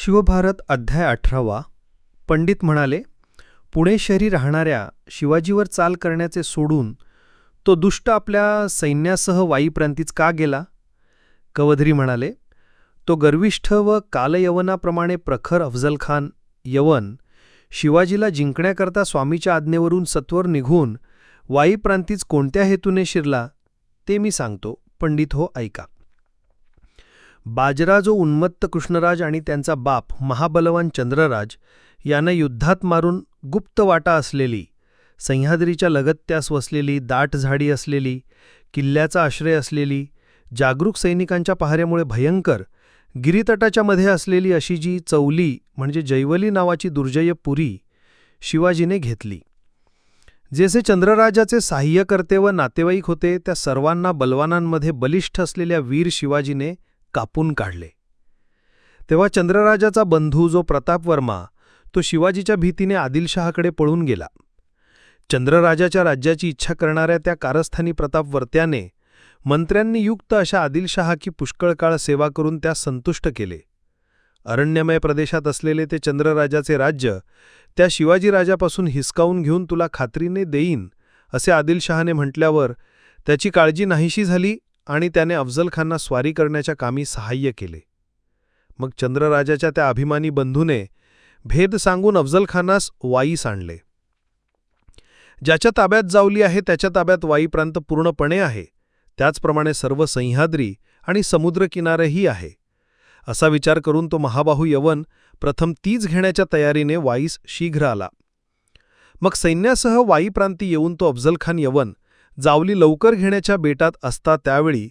शिवभारत अध्याय अठरावा. पंडित म्हणाले पुणे शहरी राहणाऱ्या शिवाजीवर चाल करण्याचे सोडून तो दुष्ट आपल्या सैन्यासह वाईप्रांतीच का गेला? कवधरी म्हणाले तो गर्विष्ठ व कालयवनाप्रमाणे प्रखर अफजलखान यवन शिवाजीला जिंकण्याकरता स्वामीच्या आज्ञेवरून सत्वर निघून वाईप्रांतीच कोणत्या हेतूने शिरला ते मी सांगतो. पंडित हो ऐका. बाजरा जो उन्मत्त कृष्णराज आणि त्यांचा बाप महाबलवान चंद्रराज यानं युद्धात मारून गुप्त वाटा असलेली सह्याद्रीच्या लगत्यास वसलेली दाट झाडी असलेली किल्ल्याचा आश्रय असलेली जागरूक सैनिकांच्या पहाऱ्यामुळे भयंकर गिरीतटाच्या मध्ये असलेली अशी जी चौली म्हणजे जैवली नावाची दुर्जय पुरी शिवाजीने घेतली. जेसे चंद्रराजाचे साह्यकर्ते व नातेवाईक होते त्या सर्वांना बलवानांमध्ये बलिष्ठ असलेल्या वीर शिवाजीने कापून काढले. तेव्हा चंद्रराजाचा बंधू जो प्रतापवर्मा तो शिवाजीच्या भीतीने आदिलशहाकडे पळून गेला. चंद्रराजाच्या राज्याची इच्छा करणाऱ्या त्या कारस्थानी प्रतापवर्त्याने मंत्र्यांनी युक्त अशा आदिलशहा की पुष्कळ काळ सेवा करून त्या संतुष्ट केले. अरण्यमय प्रदेशात असलेले ते चंद्रराजाचे राज्य त्या शिवाजीराजापासून हिसकावून घेऊन तुला खात्रीने देईन असे आदिलशहाने म्हटल्यावर त्याची काळजी नाहीशी झाली आणि त्याने अफजलखांना स्वारी करण्याच्या कामी सहाय्य केले. मग चंद्रराजाच्या त्या अभिमानी बंधूने भेद सांगून अफजलखानास वाईस आणले. ज्याच्या ताब्यात जावली आहे त्याच्या ताब्यात वाई प्रांत पूर्णपणे आहे. त्याचप्रमाणे सर्व सह्याद्री आणि समुद्रकिनारेही आहे. असा विचार करून तो महाबाहू यवन प्रथम तीच घेण्याच्या तयारीने वाईस शीघ्र आला. मग सैन्यासह वाई प्रांती येऊन तो अफजलखान यवन जावली लवकर घेण्याच्या बेटात असता त्यावेळी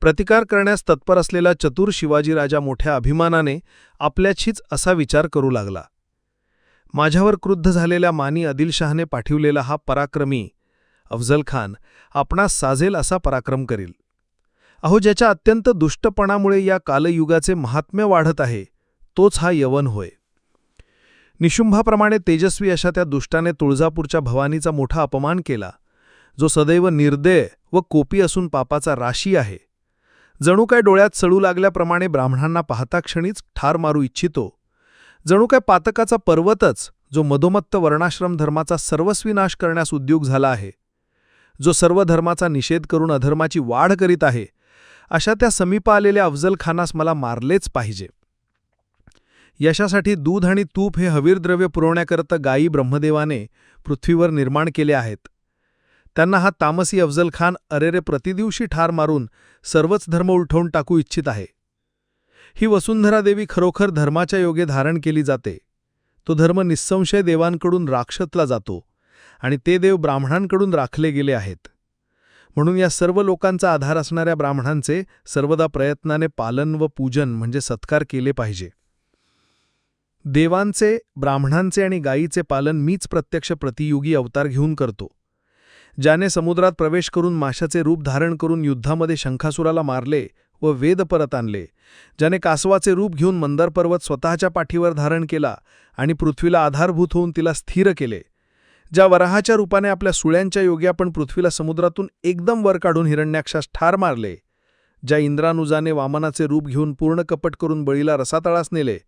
प्रतिकार करण्यास तत्पर असलेला चतुर शिवाजीराजा मोठ्या अभिमानाने आपल्याचीच असा विचार करू लागला. माझ्यावर क्रुद्ध झालेल्या मानी आदिलशहाने पाठविलेला हा पराक्रमी अफजल खान आपणास साजेल असा पराक्रम करील. अहो ज्याच्या अत्यंत दुष्टपणामुळे या कालयुगाचे महात्म्य वाढत आहे तोच हा यवन होय. निशुंभाप्रमाणे तेजस्वी अशा त्या दुष्टाने तुळजापूरच्या भवानीचा मोठा अपमान केला. जो सदैव निर्दय व कोपी असून पापाचा राशी आहे. जणू काय डोळ्यात सळू लागल्याप्रमाणे ब्राह्मणांना पाहता क्षणीच ठार मारू इच्छितो. जणू काय पातकाचा पर्वतच जो मधोमत्त वर्णाश्रम धर्माचा सर्वस्वी नाश करण्यास उद्योग झाला आहे. जो सर्व धर्माचा निषेध करून अधर्माची वाढ करीत आहे अशा त्या समीप आलेल्या अफजल खानास मला मारलेच पाहिजे. यशासाठी दूध आणि तूप हे हवीरद्रव्य पुरवण्याकरता गायी ब्रह्मदेवाने पृथ्वीवर निर्माण केले आहेत. त्यांना हा तामसी अफजल खान अरेरे प्रतिदिवशी ठार मारून सर्वच धर्म उलटवून टाकू इच्छित आहे. ही वसुंधरा देवी खरोखर धर्माच्या योगे धारण केली जाते. तो धर्म निस्संशय देवांकडून राक्षतला जातो आणि ते देव ब्राह्मणांकडून राखले गेले आहेत. म्हणून या सर्व लोकांचा आधार असणाऱ्या ब्राह्मणांचे सर्वदा प्रयत्नाने पालन व पूजन म्हणजे सत्कार केले पाहिजे. देवांचे ब्राह्मणांचे आणि गायीचे पालन मीच प्रत्यक्ष प्रतियुगी अवतार घेऊन करतो. ज्याने समुद्रात प्रवेश करून माशाचे रूप धारण करून युद्धामध्ये शंखासुराला मारले व वेद परत आणले. ज्याने कासवाचे रूप घेऊन मंदार पर्वत स्वतःच्या पाठीवर धारण केला आणि पृथ्वीला आधारभूत होऊन तिला स्थिर केले. ज्या वराहाच्या रूपाने आपल्या सुळ्यांच्या योगी आपण पृथ्वीला समुद्रातून एकदम वर काढून हिरण्याक्षास ठार मारले. ज्या इंद्रानुजाने वामनाचे रूप घेऊन पूर्ण कपट करून बळीला रसातळास नेले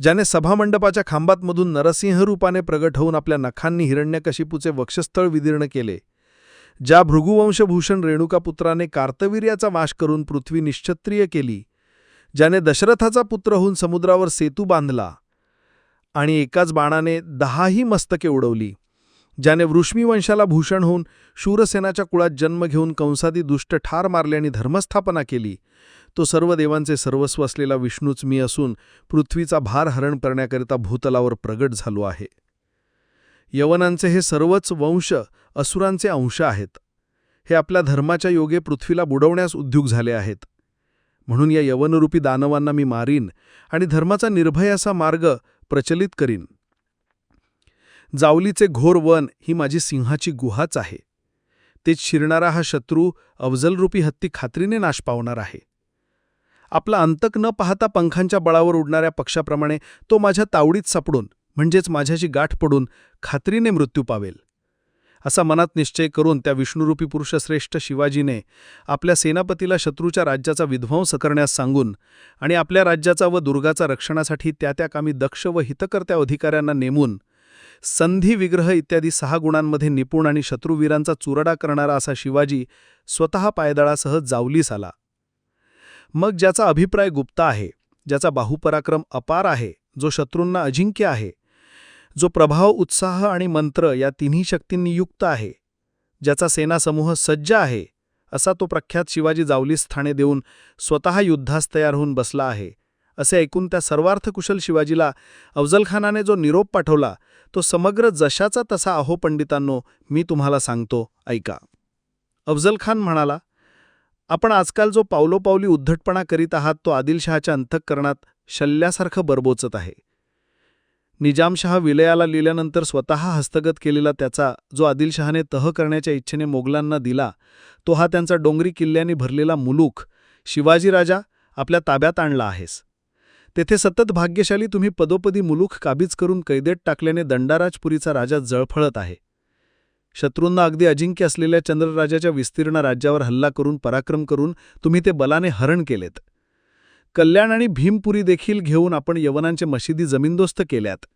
ज्याने सभामंडपाच्या खांबातमधून नरसिंह रूपाने प्रगट होऊन आपल्या नखांनी हिरण्यकशिपूचे वक्षस्थळ विदीर्ण केले. ज्या भृगुवंशभूषण रेणुकापुत्राने कार्तवीर्याचा वाश करून पृथ्वी निश्चत्रिय केली ज्याने दशरथाचा पुत्र होऊन समुद्रावर सेतू बांधला आणि एकाच बाणाने दहाही मस्तके उडवली. ज्याने वृष्मीवंशाला भूषण होऊन शूरसेनाच्या कुळात जन्म घेऊन कंसादी दुष्ट ठार मारले आणि धर्मस्थापना केली. तो सर्व देवांचे सर्वस्व असलेला विष्णूच मी असून पृथ्वीचा भार हरण करण्याकरिता भूतलावर प्रगट झालो आहे. यवनांचे हे सर्वच वंश असुरांचे अंश आहेत. हे आपल्या धर्माच्या योगे पृथ्वीला बुडवण्यास उद्युग झाले आहेत. म्हणून या यवनरूपी दानवांना मी मारीन आणि धर्माचा निर्भय असा मार्ग प्रचलित करीन. जावलीचे घोर वन ही माझी सिंहाची गुहाच आहे. तेच शिरणारा हा शत्रू अफजलरूपी हत्ती खात्रीने नाश पावणार आहे. आपला अंतक न पाहता पंखांच्या बळावर उडणाऱ्या पक्षाप्रमाणे तो माझ्या तावडीत सापडून म्हणजेच माझ्याशी गाठ पडून खात्रीने मृत्यू पावेल. असा मनात निश्चय करून त्या विष्णुरूपी पुरुषश्रेष्ठ शिवाजीने आपल्या सेनापतीला शत्रूच्या राज्याचा विध्वंस करण्यास सांगून आणि आपल्या राज्याचा व दुर्गाचा रक्षणासाठी त्या त्या कामी दक्ष व हितकर्त्या अधिकाऱ्यांना नेमून संधी विग्रह इत्यादी सहा गुणांमध्ये निपुण आणि शत्रुवीरांचा चुरडा करणारा असा शिवाजी स्वतः पायदळासह जावलीस आला. मग ज्याचा अभिप्राय गुप्त आहे ज्याचा बाहुपराक्रम अपार आहे जो शत्रूंना अजिंक्य आहे जो प्रभाव उत्साह आणि मंत्र या तिन्ही शक्तींनी युक्त आहे ज्याचा सेनासमूह सज्ज आहे असा तो प्रख्यात शिवाजी जावलीस ठाणे देऊन स्वतः युद्धास तयार होऊन बसला आहे. असे ऐकून त्या सर्वार्थकुशल शिवाजीला अफजलखानाने जो निरोप पाठवला तो समग्र जशाचा तसा अहो पंडितांनो मी तुम्हाला सांगतो ऐका. अफजलखान म्हणाला आपण आजकाल जो पावलोपावली उद्धटपणा करीत आहात तो आदिलशहाच्या अंतःकरणात शल्ल्यासारखं बरबोचत आहे. निजामशहा विलयाला लिहिल्यानंतर स्वतः हस्तगत केलेला त्याचा जो आदिलशहाने तह करण्याच्या इच्छेने मोगलांना दिला तो हा त्यांचा डोंगरी किल्ल्याने भरलेला मुलूक शिवाजीराजा आपल्या ताब्यात आणला आहेस. तेथे सतत भाग्यशाली तुम्ही पदोपदी मुलुख काबीज करून कैदेत टाकल्याने दंडाराजपुरीचा राजा जळफळत आहे. शत्रूंना अगदी अजिंक्य असलेल्या चंद्रराजाच्या विस्तीर्ण राज्यावर हल्ला करून पराक्रम करून तुम्ही ते बलाने हरण केलेत. कल्याण आणि भीमपुरी देखील घेऊन आपण यवनांचे मशिदी जमीनदोस्त केल्यात.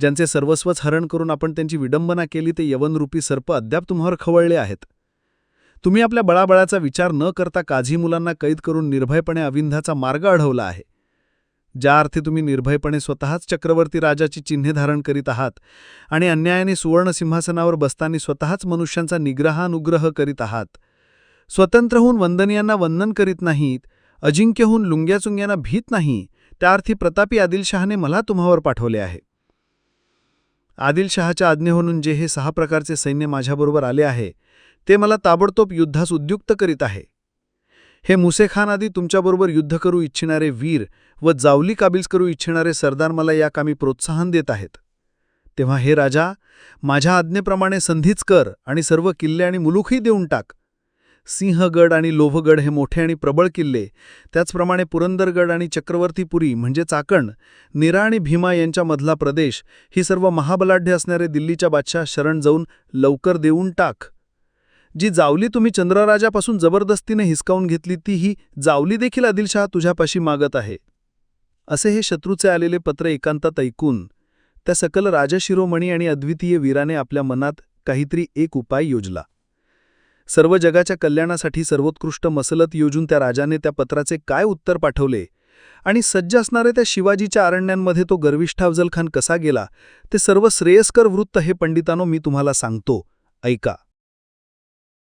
ज्यांचे सर्वस्वच हरण करून आपण त्यांची विडंबना केली ते यवनरूपी सर्प अद्याप तुम्हावर खवळले आहेत. तुम्ही आपल्या बळाबळाचा विचार न करता काझी मुलांना कैद करून निर्भयपणे अविंधाचा मार्ग अढवला आहे. ज्या अर्थी तुम्ही निर्भयपणे स्वतःच चक्रवर्ती राजाची चिन्हे धारण करीत आहात आणि अन्यायाने सुवर्ण सिंहासनावर बसताना स्वतःच मनुष्यांचा निग्रहानुग्रह करीत आहात. स्वतंत्र होऊन वंदनीयांना वंदन करीत नाहीत अजिंक्यहून लुंग्याचुंग्यांना भीत नाही त्या अर्थी प्रतापी आदिलशहाने मला तुम्हावर पाठवले आहे. आदिलशहाच्या आज्ञेहून जे हे सहा प्रकारचे सैन्य माझ्याबरोबर आले आहे ते मला ताबडतोब युद्धास उद्युक्त करीत आहे. हे मुसेखान आधी तुमच्याबरोबर युद्ध करू इच्छिणारे वीर व जावली काबिज करू इच्छिणारे सरदार मला या कामी प्रोत्साहन देत आहेत. तेव्हा हे राजा माझ्या आज्ञेप्रमाणे संधीच कर आणि सर्व किल्ले आणि मुलुखही देऊन टाक. सिंहगड आणि लोभगड हे मोठे आणि प्रबळ किल्ले त्याचप्रमाणे पुरंदरगड आणि चक्रवर्तीपुरी म्हणजे चाकण निरा आणि भीमा यांच्यामधला प्रदेश ही सर्व महाबलाढ्य असणारे दिल्लीच्या बादशाह शरण जाऊन लवकर देऊन टाक. जी जावली तुम्ही चंद्रराजापासून जबरदस्तीने हिसकावून घेतली ती ही जावली देखील आदिलशहा तुझ्यापाशी मागत आहे. असे हे शत्रूचे आलेले पत्र एकांतात ऐकून त्या सकल राजशिरोमणी आणि अद्वितीय वीराने आपल्या मनात काहीतरी एक उपाय योजला. सर्व जगाच्या कल्याणासाठी सर्वोत्कृष्ट मसलत योजून त्या राजाने त्या पत्राचे काय उत्तर पाठवले आणि सज्ज असणारे त्या शिवाजीच्या अरण्यांमध्ये तो गर्विष्ठा अफजलखान कसा गेला ते सर्व श्रेयस्कर वृत्त हे पंडितांनो मी तुम्हाला सांगतो. ऐका.